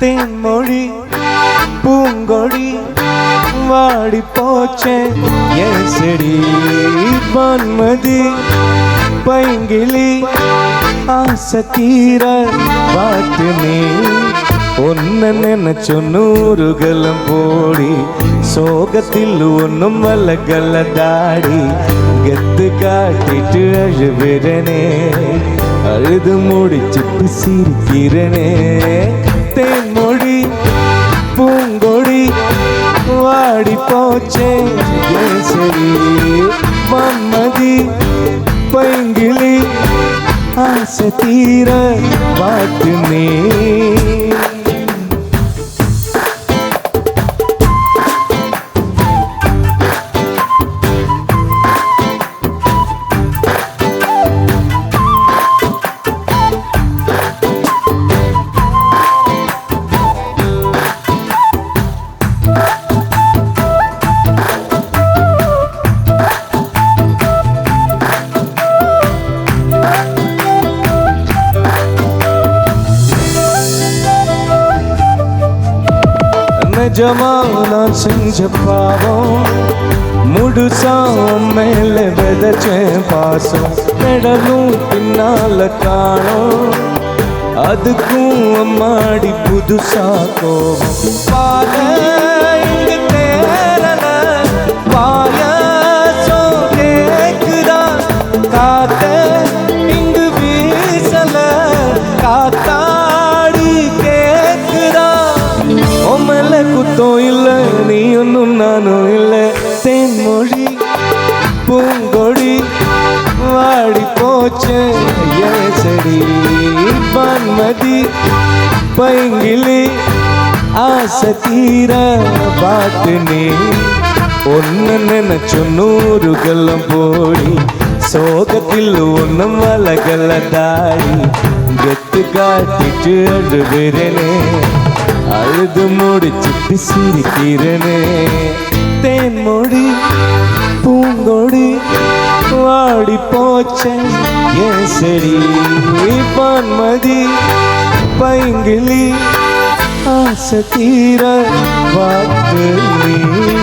தேன்மொழி பூங்கொடி வாடி போச்சே. என் செடி வான்மதி பைங்கிளி ஆசை தீர பாட்டு நீ. ஒன்ன நினைச்சு நூறுகலம் போடி சோகத்தில் ஒன்னும் வல்லகல்ல தாடி. கெத்து காட்டிட்டு அழுவிறனே அழுது முடிச்சிட்டு சிரிக்கிறனே. வாடி போச்சே கேசரி மன்மதி பைங்கிளி ஆசை தீர பாட்டு நிஜமா நான் செஞ்ச பாவம். முழுசா மேல விதைச்சேன் பாசம். பெடலும் பின்னால காணோம். அதுக்கும் அம்மாடி புதுசா கோபம். பால நீ ஒன்றும் நானும் இல்லை. தேன்மொழி பூங்கொடி வாடி போச்சு. என் செடி பான்மதி பைங்கிளி ஆசை தீர பாட்டு நீ. ஒன்னு நினைச்சு நூறுகெல்லாம் போடி. சோகத்தில் ஒன்றும் வலகல்ல தாடி. கெத்து காட்டிட்டு அழுகிறேனே. அழுது முடிச்சுட்டு சிரிக்கிறனே. தேன்மொழி பூங்கொடி வாடி போச்சே. என் செடி பான்மதி பைங்கிளி ஆசை தீர வாக்கு நீ.